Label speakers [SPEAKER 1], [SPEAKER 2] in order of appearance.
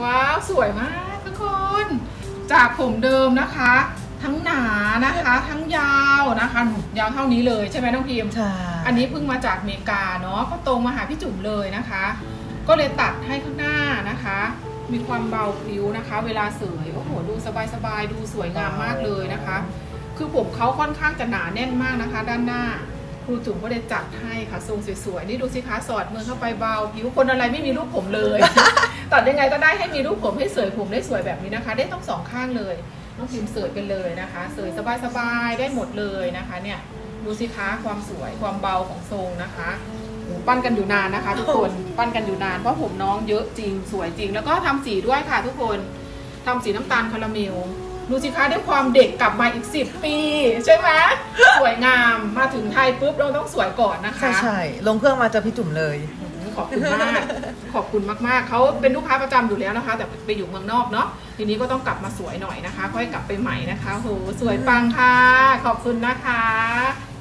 [SPEAKER 1] ว้าวสวยมากทุกคน จากผมเดิมนะคะ ทั้งหนานะคะ ทั้งยาวนะคะหนูยาวเท่านี้เลยใช่ไหมน้องพิม
[SPEAKER 2] ใช่
[SPEAKER 1] อันนี้เพิ่งมาจากอเมริกาเนาะก็ตรงมาหาพี่จุ๋มเลยนะคะ ก็เลยตัดให้ข้างหน้านะคะ มีความเบาพริ้วนะคะ เวลาเสยโอ้โหดูสบายๆดูสวยงามมากเลยนะคะ คือผมเขาค่อนข้างจะหนาแน่นมากนะคะ ด้านหน้า ครูจุ๋มก็เลยจัดให้ค่ะทรงสวยๆ นี่ดูสิคะสอดมือเข้าไปเบาผิวคนอะไรไม่มีรูปผมเลย ตัดยังไงก็ได้ให้มีรูปผมให้เสยผมได้สวยแบบนี้นะคะ ได้ต้องสองข้างเลยน้องพิมเสยกันเลยนะคะเสยสบายๆได้หมดเลยนะคะเนี่ยดูสิคะความสวยความเบาของทรงนะคะโอ้ปั้นกันอยู่นานนะคะ ทุกคนปั้นกันอยู่นานเพราะผมน้องเยอะจริงสวยจริง แล้วก็ทำสีด้วยค่ะ ทุกคนทำสีน้ำตาลคาราเมล ดูสิคะได้ความเด็กกลับมาอีก 10 ปี ใช่ไหมสวยงามมาถึงไทยปุ๊บเราต้องสวยก่อนนะคะ
[SPEAKER 2] ใช่ใช่ลงเครื่องมาเจอพี่จุ๋มเลย
[SPEAKER 1] ขอบคุณมาก ขอบคุณมากๆ เขาเป็นลูกค้าประจำอยู่แล้วนะคะ แต่ไปอยู่เมืองนอกเนาะ ทีนี้ก็ต้องกลับมาสวยหน่อยนะคะ ค่อยกลับไปใหม่นะคะโหสวยปังค่ะ ขอบคุณนะคะ